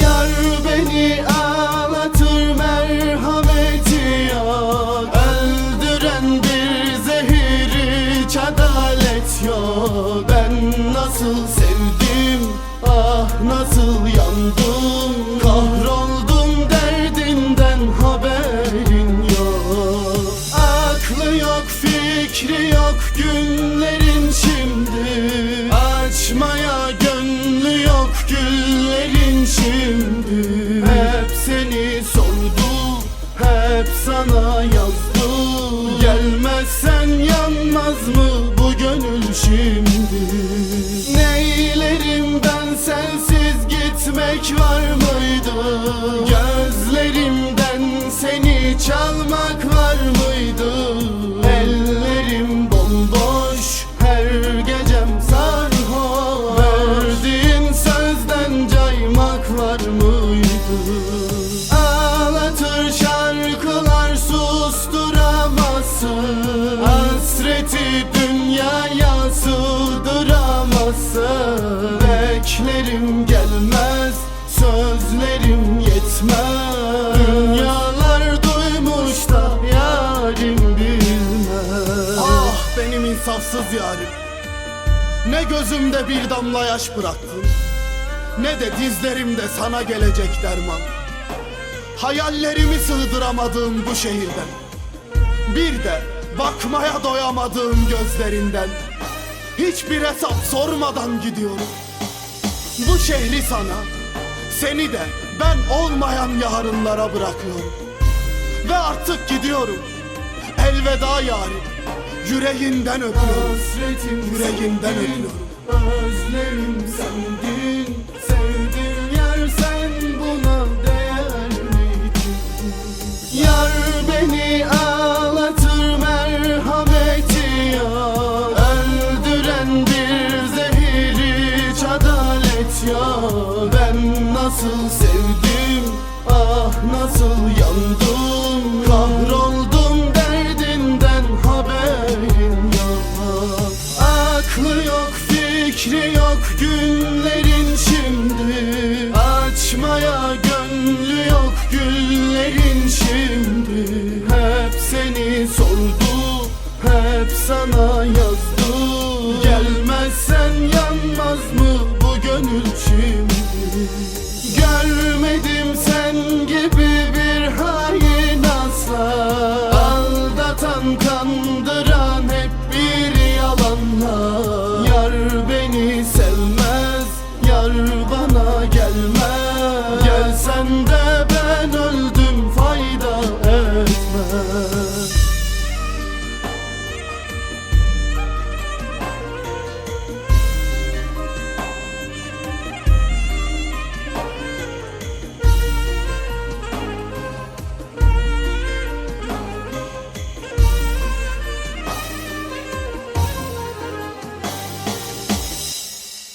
Yar beni ağlatır merhameti yok. Öldüren bir zehir hiç adalet Ben nasıl sevdim ah nasıl yandım. Kahroldum derdinden haberin yok. Aklı yok fikri yok günlerin şimdi. Açmaya yanmaz mı bu gönül şimdi? Neylerim ben sensiz gitmek var mıydı? Gözlerimden Hasreti dünyaya sığdıramazsın Beklerim gelmez sözlerim yetmez. Dünyalar duymuş da yarim bilmez. Ah benim insafsız yarim. Ne gözümde bir damla yaş bıraktın Ne de dizlerimde sana gelecek derman. Hayallerimi sığdıramadığım bu şehirden Bir de bakmaya doyamadığım gözlerinden Hiçbir hesap sormadan gidiyorum. Bu şehri sana Seni de ben olmayan yarınlara bırakıyorum. Ve artık gidiyorum Elveda yarim Yüreğinden öpüyorum. Yüreğinden öpüyorum. Özlerim sendin Aklı yok fikri yok günlerin şimdi. Açmaya gönlü yok güllerin şimdi. Hep seni sordu hep sana yazdı. Gelmezsen yanmaz mı bu gönül şimdi? Görmedim sen gibi bir